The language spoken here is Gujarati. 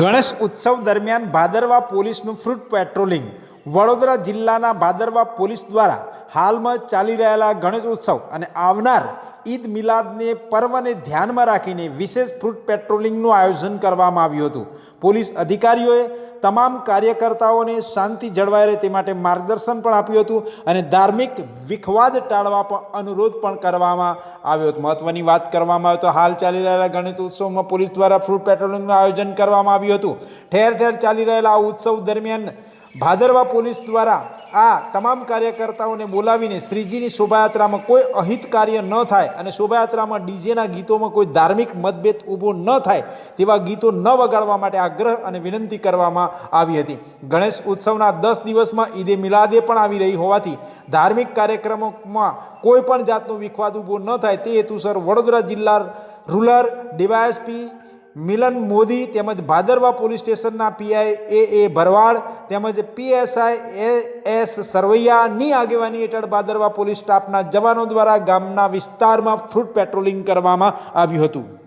ગણેશ ઉત્સવ દરમિયાન ભાદરવા પોલીસનું ફ્રૂટ પેટ્રોલિંગ. વડોદરા જિલ્લાના ભાદરવા પોલીસ દ્વારા હાલમાં ચાલી રહેલા ગણેશ ઉત્સવ અને આવનાર ઈદ મિલાદને પર્વને ધ્યાનમાં રાખીને વિશેષ ફ્રૂટ પેટ્રોલિંગનું આયોજન કરવામાં આવ્યું હતું. પોલીસ અધિકારીઓએ તમામ કાર્યકર્તાઓને શાંતિ જળવાઈ રહે તે માટે માર્ગદર્શન પણ આપ્યું હતું અને ધાર્મિક વિખવાદ ટાળવા પણ અનુરોધ પણ કરવામાં આવ્યો હતો. મહત્વની વાત કરવામાં આવે તો હાલ ચાલી રહેલા ગણિત ઉત્સવમાં પોલીસ દ્વારા ફ્રૂટ પેટ્રોલિંગનું આયોજન કરવામાં આવ્યું હતું. ઠેર ઠેર ચાલી રહેલા આ ઉત્સવ દરમિયાન ભાદરવા પોલીસ દ્વારા આ તમામ કાર્યકર્તાઓને બોલાવીને શ્રીજીની શોભાયાત્રામાં કોઈ અહિત કાર્ય ન થાય અને શોભાયાત્રામાં ડીજેના ગીતોમાં કોઈ ધાર્મિક મતભેદ ઊભો ન થાય તેવા ગીતો ન વગાડવા માટે આગ્રહ અને વિનંતી કરવામાં આવી હતી. ગણેશ ઉત્સવના દસ દિવસમાં ઈદે મિલાદે પણ આવી રહી હોવાથી ધાર્મિક કાર્યક્રમોમાં કોઈ પણ જાતનો વિખવાદ ઊભો ન થાય. તે હેતુસર વડોદરા જિલ્લા રૂરલ ડીવાયએસપી મિલન મોદી તેમજ ભાદરવા પોલીસ સ્ટેશનના પીઆઈ એ એ ભરવાડ તેમજ પીએસઆઈ એ એસ સરવૈયાની આગેવાની હેઠળ ભાદરવા પોલીસ સ્ટાફના જવાનો દ્વારા ગામના વિસ્તારમાં ફ્રૂટ પેટ્રોલિંગ કરવામાં આવ્યું હતું.